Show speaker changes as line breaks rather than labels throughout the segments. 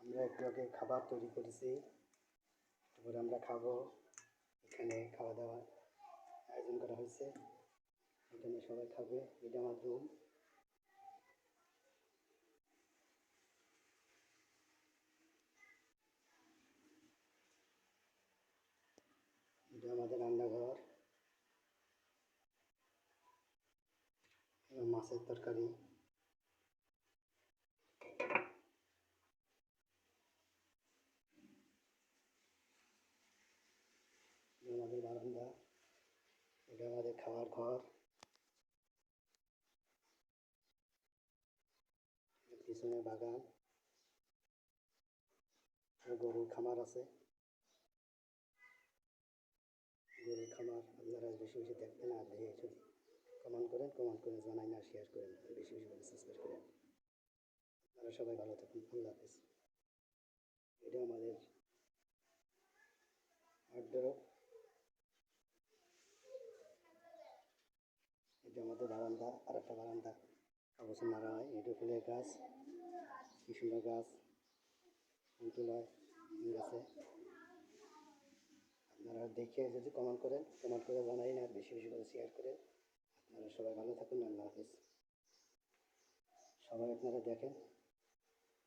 আমরা একটু আগে খাবার তৈরি করেছি। তারপরে আমরা খাব। এখানে খাওয়া দাওয়ার আয়োজন করা হয়েছে। এখানে সবাই খাবে। এটা আমার রুম। এটা আমাদের রান্নাঘর। মাছের তরকারি। আমাদের বারান্দা। এটা আমাদের খাওয়ার ঘর। পিছনে বাগান। গরুর খামার আছে। গরুর খামার আপনারা বেশি বেশি দেখবেন আর দেখে যদি কমেন্ট করেন কমেন্ট করে জানাই না শেয়ার করেন। বেশি বেশি করে সাবস্ক্রাইব করেন। আপনারা সবাই ভালো থাকুন। আল্লাহ হাফেজ। এটা আমাদের আউটডোর আমাদের বারান্দা আর একটা বারান্দা। কাগজ মারা হয় এটা ফুলের গাছ, কি গাছ, ফুল তোলায় গাছে। আপনারা দেখে যদি কমেন্ট করেন কমেন্ট করে জানাই না, বেশি বেশি করে শেয়ার করেন। আপনারা সবাই ভালো থাকুন, আল্লাহ হাফিজ। সবাই আপনারা দেখেন,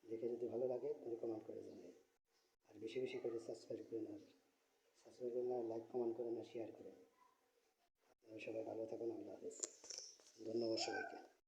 দেখে যদি ভালো লাগে, তাহলে কমেন্ট করে জানাই। আর বেশি বেশি করে সাবস্ক্রাইব করেন আর সাবস্ক্রাইব করেন আর লাইক কমেন্ট করেন আর শেয়ার করেন সবাই ভালো থাকুন আল্লাহ হাফিজ। ধন্যবাদ সবাইকে।